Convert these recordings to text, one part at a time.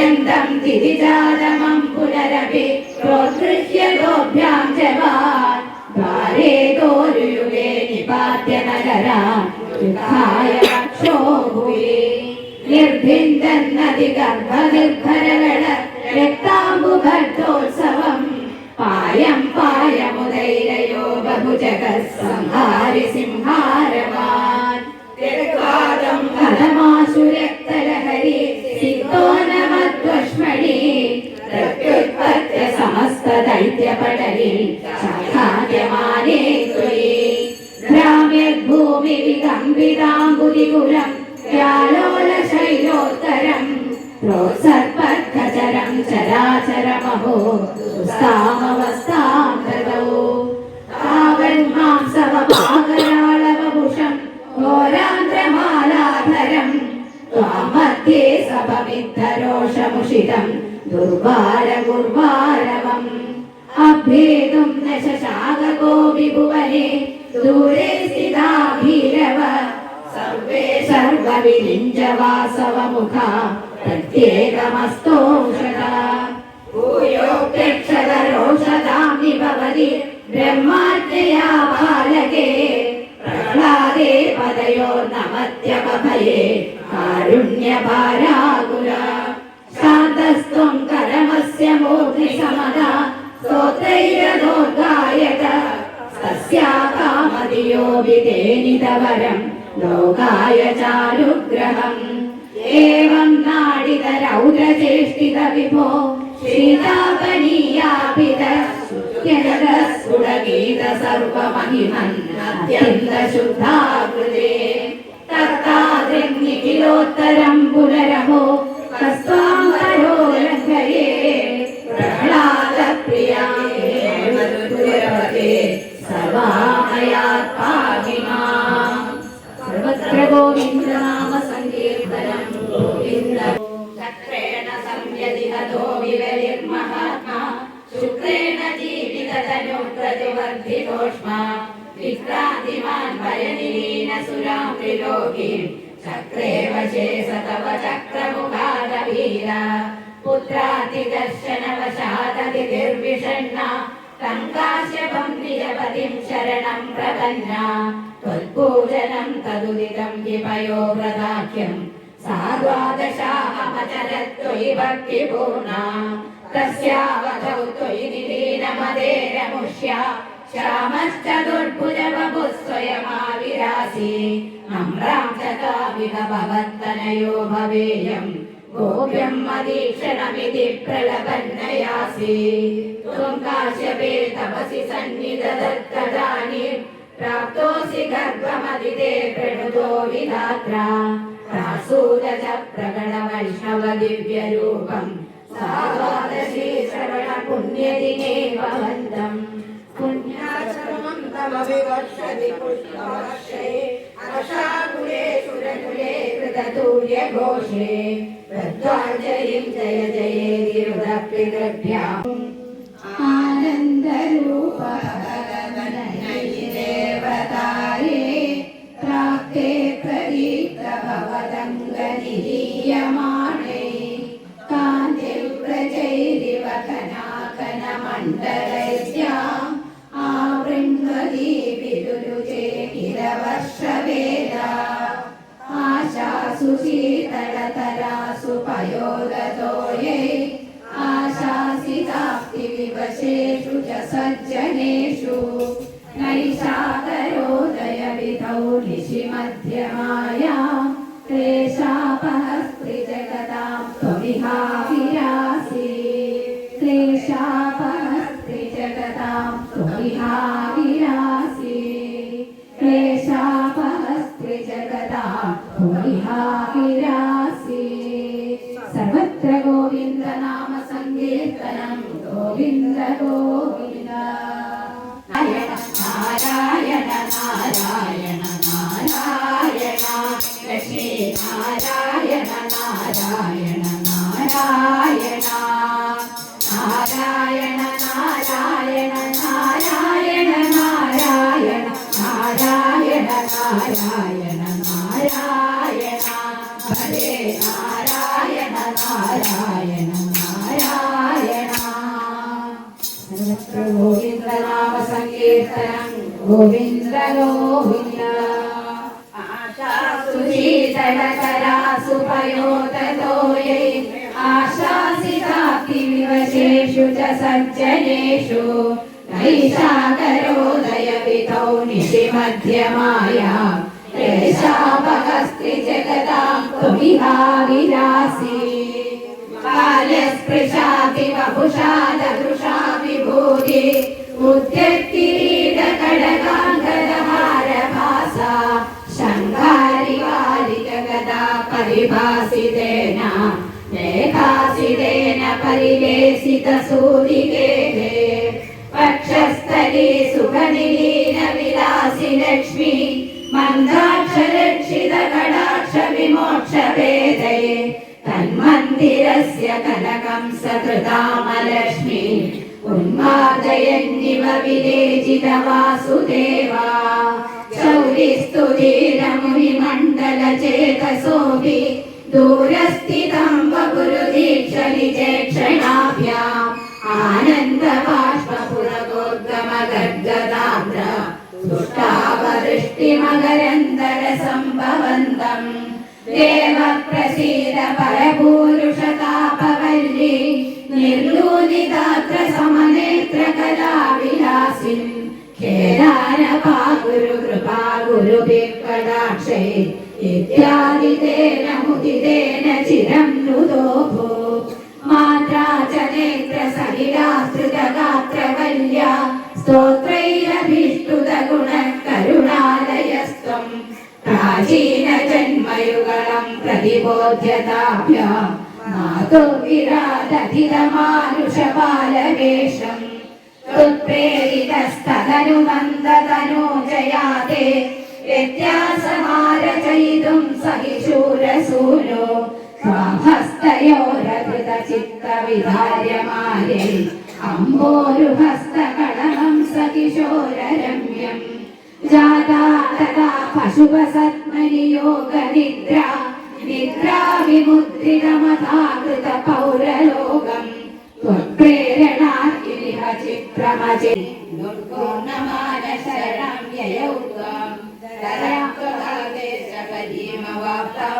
पर्यन्तं दिदिजालमं पुनरपि प्रोत्सृज्य गोभ्यां च वान् द्वारे दोरुयुगे निपात्य नगरान् दुःखाय रक्षो भूये निर्भिन्दं नदि गर्भनिर्भरगण रक्ताम्बुभट्टोत्सवम् पायं पायमुदैरयो बहुजगः संहारि सिंहारवान् സഖാദ്യമാനേ ത്വയി ഗ്രാമ്യഭൂമി വിതംബിതാംബുതികുലം വ്യാലോലശൈലോത്തരം പ്രോസർപ്പദ്ധചരം ചരാചരമഹോ സ്താമവസ്താം ഗതോ കാവന്മാംസവപാകരാളവഭുഷം ഘോരാന്ത്രമാലാധരം त्वामध्ये सभविद्धरोषमुषितम् दुर्वारगुर्वारवम् അഭേദം നശാകോ വിഭുവനെ ദൂരെ സ്ഥിതാ ഭീരവ സർവേ സർവവിലിഞ്ചവാസവമുഖ പ്രത്യേകമസ്തോഷത. ഭൂയോക്ഷ്യക്ഷരോഷതാം നിഭവതി ബ്രഹ്മാജ്ഞയാ ബാലകേ. പ്രഹ്ലാദേ പദയോ നമത്യപഭയേ കാരുണ്യഭാരാകുല ശാന്തസ്ത്വം കരമസ്യ മൂർത്തി സമത स्तोत्रैरनोद्गायत तस्याकामधियो विधेनितवरं लोकाय चारुग्रहम् एवं नाडितरौद्रचेष्टित विभो श्रीतापनीयापित सुडगीत सर्वमहिमन्नत्यन्तशुद्धाकृते तत्तादृन्निखिलोत्तरं पुनरहो कस्वा संयदिहतो विवलिर्महात्मा शुक्रेण जीविततनुप्रतिवर्धितोष्मा विक्रान्तिमान् भयनिलीनसुरां त्रिलोकीम् चक्रे वशे स तव चक्रमुखादवीरा पुत्रातिदर्शनवशादतिर्विषण्णा तं काश्यपं प्रियपतिं शरणं प्रपन्ना। त्वत्पूजनं तदुदितं विपयो व्रताख्यं सा द्वादशाहमचरत्वयि भक्तिपूर्णा तस्यावधौ त्वयि निलीनमदेरमुष्या श्यामश्चतुर्भुजवपुः स्वयमाविरासि नम्रां च काविह भवत्तनयो भवेयम् गोप्यं मदीक्षणमिति प्रलपन्नयासि। त्वं काश्यपे तपसि सन्निधदत्तदानीं प्राप्तोऽसि गर्भमदिते प्रणुतो विधात्रा प्रासूरजप्रगणवैष्णवदिव्यरूपं सावादशी श्रवणपुण्यदिने भवन्तम् पुण्याश्रमं तव विवर्षति पुष्पवर्षे अवशाकुले सुरकुले कृततूर्यघोषे तद्वाञ्जलिं जय जये दिरुदपितृभ्याम् आनन्दरूपः प्रयमाणे कान्ति प्रजैरिवघनाकनमण्डलैर्या आवृण्वती विदुरुजे किलवर्षवेदा आशासु शीतलतरासु पयोदतो ये आशासिताप्ति विवशेषु च सज्जनेषु नैषातरोदयविधौ निशिमध्यमाया ഗോവിന്ദ നാമ സങ്കീർത്തനം ഗോവിന്ദ ഗോവിന്ദ നാരായണ നാരായണ നാരായണ നാരായണ ലക്ഷ്മി നാരായണ നാരായണ നാരായണ നാരായണ നാരായണ നാരായണ നാരായണ നാരായണ നാരായണ നാരായണ ഹരേ നാരായണ నారాయణ నారాయణ గోవింద నామ సంకీర్తనం గోవింద గోవింద ఆశాసుశీతలకరా సుపయోతోయై ఆశాసితాప్తి వివశేషు చ మధ్యమాయా ृशा विभूतिभाषा शङ्खारिवारिकगदा परिभासितेन लेखासितेन परिवेशित पक्षस्थले सुखनिलीन विलासि लक्ष्मी मन्दाक्षरे രക്ഷിത കടാക്ഷ വിമോക്ഷവേദയെ തന്മന്ദിരസ്യ കനകം സകൃതാമലക്ഷ്മി ഉന്മാദയന്നിവ വിലേജിത വാസുദേവ. ചൗരിസ്തുതീരമുനിമണ്ഡലചേതസോപി ദൂരസ്ഥിതം വഗുരുദീക്ഷ നിജേക്ഷണാഭ്യാം ആനന്ദവാഷ नेत्रसहितास्तृतगात्रवल्या स्तोत्रैरभीष्टुतगुणकरुणालयस्त्वम् प्राचीनजन्मयुगलं प्रतिबोध्यताभ्याम् मातु विरादधितमानुषबालवेषम् त्वत्प्रेरितस्तदनुमन्दतनोजयाते व्यत्यासमारचयितुं सहिशूरसूनो स्वाहस्तयोरकृतचित्तविधार्यमाले अम्बोरुहस्तकणमं सकिशोररम्यम् जाता तदा पशुपसत्मनियोगनिद्रा निद्रा विमुद्रितमथाकृतपौरलोकम् त्वत्प्रेरणार्किलिह चित्रमचि दुर्गोणमानशरणं ययौ त्वां दराप्रभादेशपदीमवाप्ता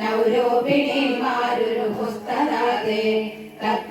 नौरोपिणी मारुरुपुस्तदाते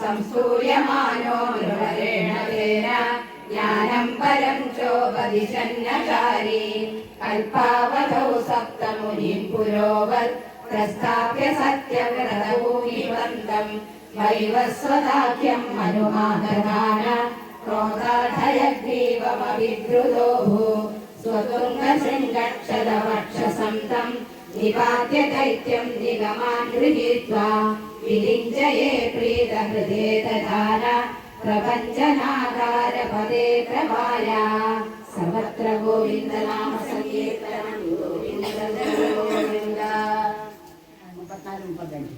संस्तूयमानो मृहरेण तेन ज्ञानम् परम् चोपदिशन्नकारी कल्पावधौ सप्तमुनिम् पुरोवत् प्रस्थाप्य सत्यव्रतभूमिवन्तम् वैवस्वदाख्यम् हनुमाददान क्रोधाढयग्रीवमभिद्रुदोः ्रदूवन्तम् निपात्य दैत्यम् निगमान् गृहीत्वा विलिञ्जये प्रीतहृदे दधार प्रपञ्चनाकारपदे प्रभाय सर्वत्र गोविन्दनाम सङ्कीर्तनं गोविन्द ముప్పత్నాలుగు ముప్పదండి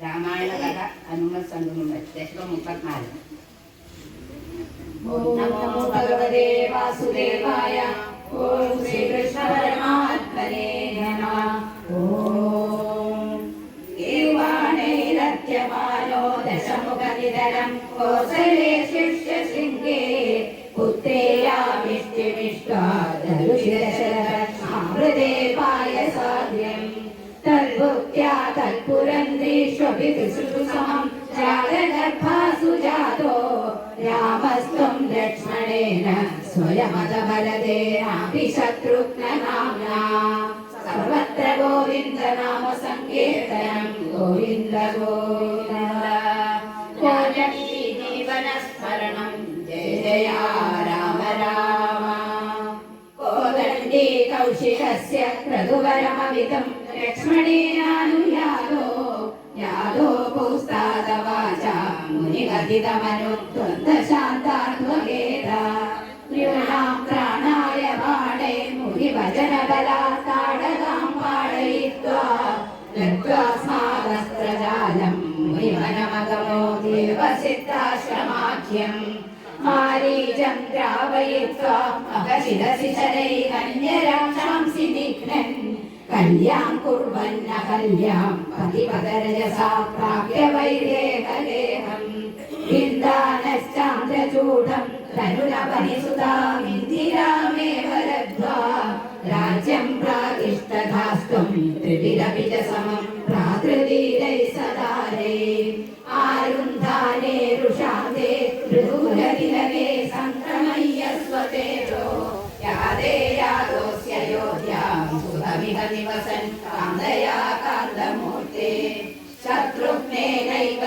రామాయణ కథ హనుమ సంగముండ దశలో ముప్పత్నాలుగు నమో భగవదే వాసుదేవాయ तत्पुरन्द्रीष्वपि तिसृषु समं जातगर्भासु जातो रामस्त्वं लक्ष्मणेन स्वयमदबलदेनापि शत्रुघ्ननाम्ना सर्वत्र गोविन्द नाम सङ्कीर्तनं गोविन्द गोविन्द कोजन्ति जीवनस्मरणं जय जय राम राम कोदण्डी कौशिकस्य क्रतुवरमविदं लक्ष्मणेनानुयातो മുനി കഥിതമനുത്വന്ത ശാന്താത്മകേത. ത്രിഗുണാം പ്രാണായ പാടേ മുനി ഭജന ബലാത്താടകാം പാടയിത്വാ. ലബ്ധ്വാസ്മാദസ്ത്രജാലം മുനി മനമഗമോ ദേവസിദ്ധാശ്രമാഖ്യം. മാരീചം ദ്രാവയിത്വാ മകശിരസിശരൈ കന്യരാക്ഷാംസി നിഘ്നൻ കന്യാം കുർവന്ന കന്യാം പതിപതരജസാ പ്രാപ്യ വൈദേഹലേഹം വിന്ദാനശ്ചാന്ദ്രചൂഢം തരുണപരിസുതാ രാജ്യം പ്രാതിഷ്ഠതാസ്ത്വം ത്രിവിരപി ച സമം പ്രാതൃതീരൈ സദാരേ. ആരുന്ധാനേ ഋഷാ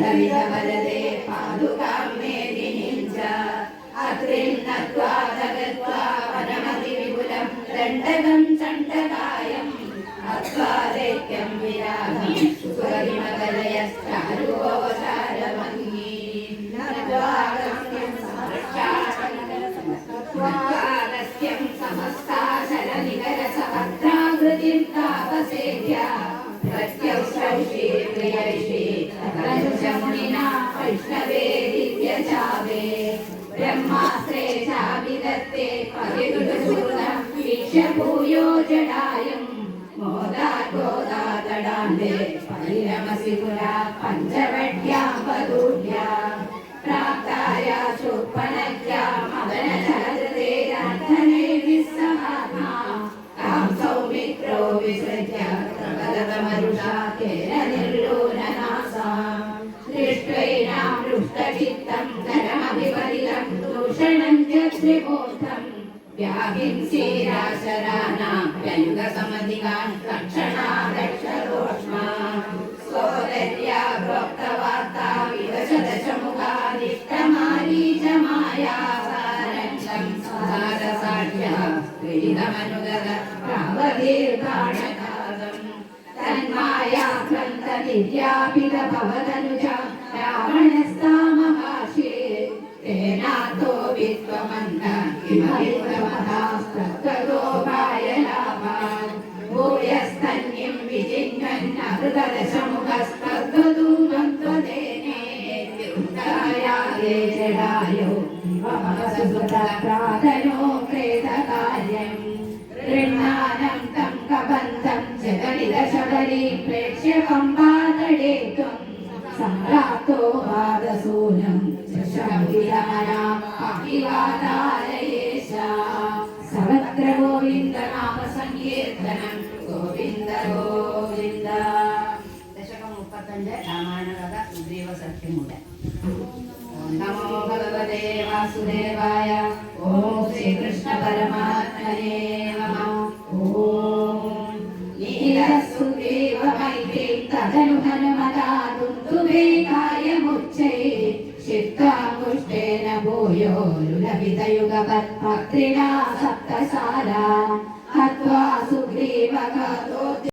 ഹരിഹവരദേ പാതുകാം മേദിനിം ച അത്രിം നത്വാ തഗത്വാ വനമതി വിപുലം. ദണ്ഡകം ചണ്ഡകായം. അത്വാദേക്യം വിരാഗം. സുഖരിമകലയസ്താരൂപവസാരമംഗീ നത്വാകസ്യം സമസ്താശനം നത്വാകസ്യം സമസ്താശന നികര സമത്രാകൃതിം താപസേഖ്യ ശമുനിന വൈഷ്ണവേ ദിവ്യചാവേ ബ്രഹ്മാസ്ത്രേ ചാവിതത്തെ പതിരുടൂർണം പഞ്ചവട്യാ व्याहिंसीराशराणां व्ययुगसमधिकान् तक्षणा दक्षरोष्मा सोदर्या प्रोक्तवार्ता विवशदशमुखादिष्टमारीचमायासारङ्गं सारसाढ्या क्रीडमनुगत प्रावदीर्घाणकालम् तन्मायाभ्रन्तनिर्यापितभवदनुजा रावणस्तामभाषे ജടായോ സുഗതപ്രാതയോ പ്രേതകാര്യം ൃണ്ണാനം തം കബന്ധം ജഗലിത ശബരി പ്രേക്ഷ്യകം പാതടേത്വം സംപ്രാപ്തോ വാദസൂനം ശശമുദിരാനാം അഭിവാദാലയേശാം ദശകം രാമായണകഥ രാമായണ കഥ കൂടെ നമോ ഭഗവതേ വാസുദേവായ ഓം ശ്രീകൃഷ്ണ പരമാത്മനേ നമഃ. ഓം നീലസുഗ്രീവമൈത്രീ തദനു ഹനുമതാദുന്തുവേ